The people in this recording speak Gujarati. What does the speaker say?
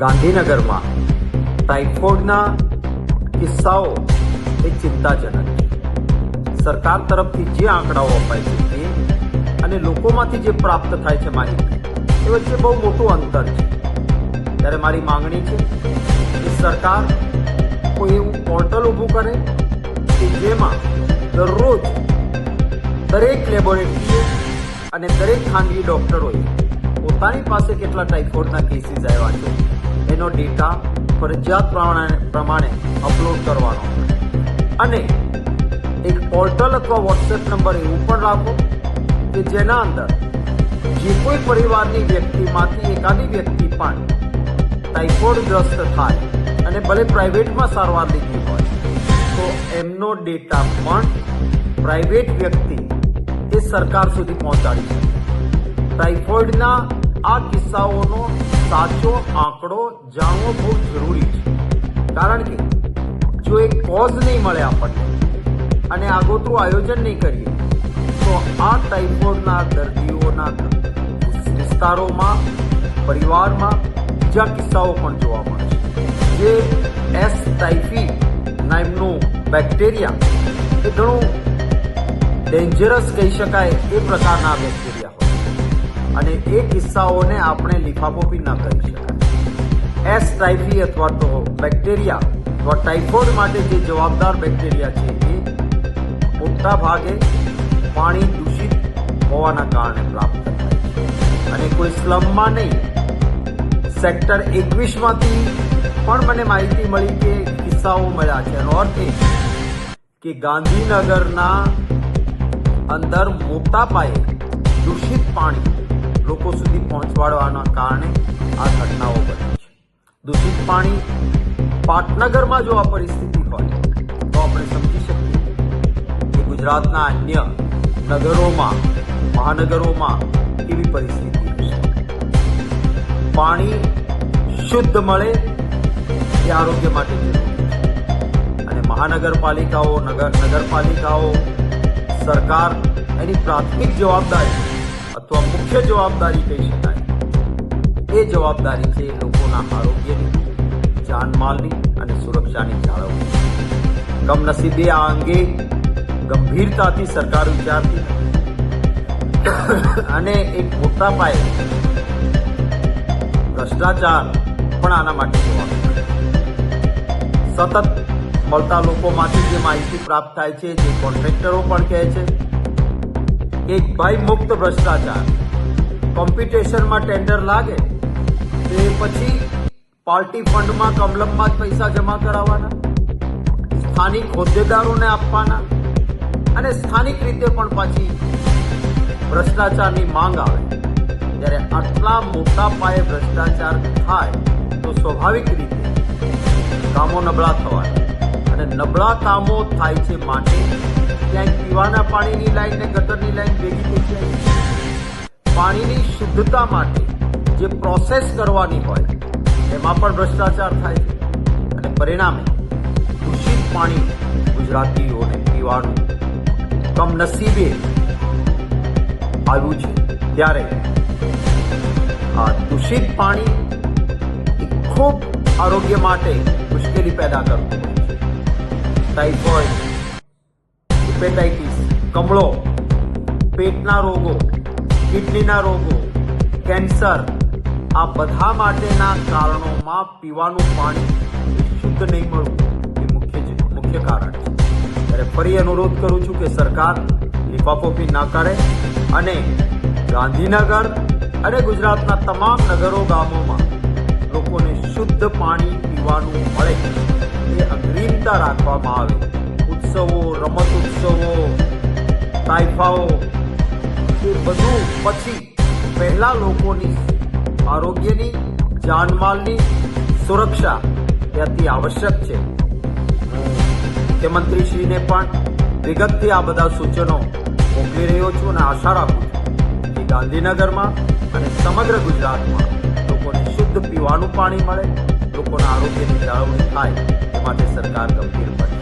ગાંધીનગરમાં ટાઇફોઇડના કિસ્સાઓ એ ચિંતાજનક છે. સરકાર તરફથી જે આંકડાઓ અપાય છે તે અને લોકોમાંથી જે પ્રાપ્ત થાય છે માહિતી, એ વચ્ચે બહુ મોટું અંતર છે. ત્યારે મારી માંગણી છે કે સરકાર કોઈ એવું પોર્ટલ ઊભું કરે કે જેમાં દરરોજ દરેક લેબોરેટરીએ અને દરેક ખાનગી ડોક્ટરોએ પોતાની પાસે કેટલા ટાઇફોઇડના કેસીસ આવ્યા છે એનો ડેટા ફરજિયાત પ્રમાણે અપલોડ કરવાનો. અને એક પોર્ટલ અથવા વોટ્સએપ નંબર એવું પણ રાખો કે જેના અંદર જે કોઈ પરિવારની વ્યક્તિમાંથી એકાદી વ્યક્તિ પણ ટાઇફોઇડગ્રસ્ત થાય અને ભલે પ્રાઇવેટમાં સારવાર લીધી હોય, તો એમનો ડેટા પણ પ્રાઇવેટ વ્યક્તિ એ સરકાર સુધી પહોંચાડી શકે. ટાઇફોઇડના આ કિસ્સાઓનો સાચો આંકડો જાણવો બહુ જરૂરી છે. કારણ કે જો એક કોઝ નહીં મળે આપણને અને આગોતરું આયોજન નહીં કરીએ, તો આ ટાઈફોઇડના દર્દીઓના વિસ્તારોમાં, પરિવારમાં બીજા કિસ્સાઓ પણ જોવા મળે છે. જે એસ ટાઈફી નામનું બેક્ટેરિયા એ ઘણું ડેન્જરસ કહી શકાય એ પ્રકારના બેક્ટેરિયા અને એ કિસ્સાઓને આપણે લિફાફો બી ન કરી શકાય. એસ ટાઇફી અથવા તો બેક્ટેરિયા અથવા ટાઇફોઇડ માટે જે જવાબદાર બેક્ટેરિયા છે, એ મોટા ભાગે પાણી દૂષિત હોવાના કારણે પ્રાપ્ત થાય છે. અને કોઈ સ્લમમાં નહીં. સેક્ટર એકવીસમાંથી પણ મને માહિતી મળી કે કિસ્સાઓ મળ્યા છે. એનો અર્થ એ કે ગાંધીનગરના અંદર મોટા પાયે દૂષિત પાણી લોકો સુધી પહોંચવાડવાના કારણે આ ઘટનાઓ બની છે. દૂષિત પાણી પાટનગરમાં જો આ પરિસ્થિતિ હોય, તો આપણે સમજી શકીએ કે ગુજરાતના અન્ય નગરોમાં, મહાનગરોમાં કેવી પરિસ્થિતિ હશે પાણી શુદ્ધ મળે એ આરોગ્ય માટે જરૂરી છે. અને મહાનગરપાલિકાઓ, નગર, નગરપાલિકાઓ, સરકાર એની પ્રાથમિક જવાબદારી અથવા મુખ્ય જવાબદારી કહી શકાય? એ જવાબદારી છે લોકોના આરોગ્યની, જાનમાલની અને સુરક્ષાની જાળવણી. કમનસીબે આ અંગે ગંભીરતાથી સરકાર વિચારતી અને એક મોટા પાયે ભ્રષ્ટાચાર પણ આના માટે સતત મળતા લોકોમાંથી જે માહિતી પ્રાપ્ત થાય છે, જે કોન્ટ્રાક્ટરો પણ કહે છે કે ભાઈ મુક્ત ભ્રષ્ટાચાર. કોમ્પિટિશનમાં ટેન્ડર લાગે, તે પછી પાર્ટી ફંડમાં કમલમમાં જ પૈસા જમા કરાવવાના, સ્થાનિક હોદ્દેદારોને આપવાના, અને સ્થાનિક રીતે પણ પાછી ભ્રષ્ટાચારની માંગ આવે. જ્યારે આટલા મોટા પાયે ભ્રષ્ટાચાર થાય, તો સ્વાભાવિક રીતે કામો નબળા થવાના. અને નબળા કામો થાય છે માટે ક્યાંય પીવાના પાણીની લાઈન ને ગટરની લાઈન ભેગી થઈ જાય. પાણીની શુદ્ધતા માટે જે પ્રોસેસ કરવાની હોય, એમાં પણ ભ્રષ્ટાચાર થાય છે. અને પરિણામે દૂષિત પાણી ગુજરાતીઓને પીવાનું કમનસીબે આવ્યું છે. ત્યારે આ દૂષિત પાણી ખૂબ આરોગ્ય માટે મુશ્કેલી પેદા કરતું છે ટાઇફોઇડ હિપેટાઇટિસ કમળો, પેટના રોગો, કિડનીના રોગો, કેન્સર, આ બધા માટેના કારણોમાં પીવાનું પાણી શુદ્ધ નહીં મળવું. એ મુખ્ય મુખ્ય કારણ છે. ત્યારે ફરી અનુરોધ કરું છું કે સરકાર લિફાફોફી ના કરે અને ગાંધીનગર અને ગુજરાતના તમામ નગરો, ગામોમાં લોકોને શુદ્ધ પાણી પીવાનું મળે. એ રાખવામાં આવે. ઉત્સવો રમત ઉત્સવો તાઇફાઓ એ બધું પછી પહેલા લોકોની આરોગ્યની, જાનમાલની સુરક્ષા એ આવશ્યક છે. મુખ્યમંત્રીશ્રીને પણ વિગતથી આ બધા સૂચનો મોકલી રહ્યો છું અને આશા રાખું છું કે ગાંધીનગરમાં અને સમગ્ર ગુજરાતમાં લોકોને શુદ્ધ પીવાનું પાણી મળે લોકોના આરોગ્યની જાળવણી થાય એ માટે સરકાર ગંભીર બને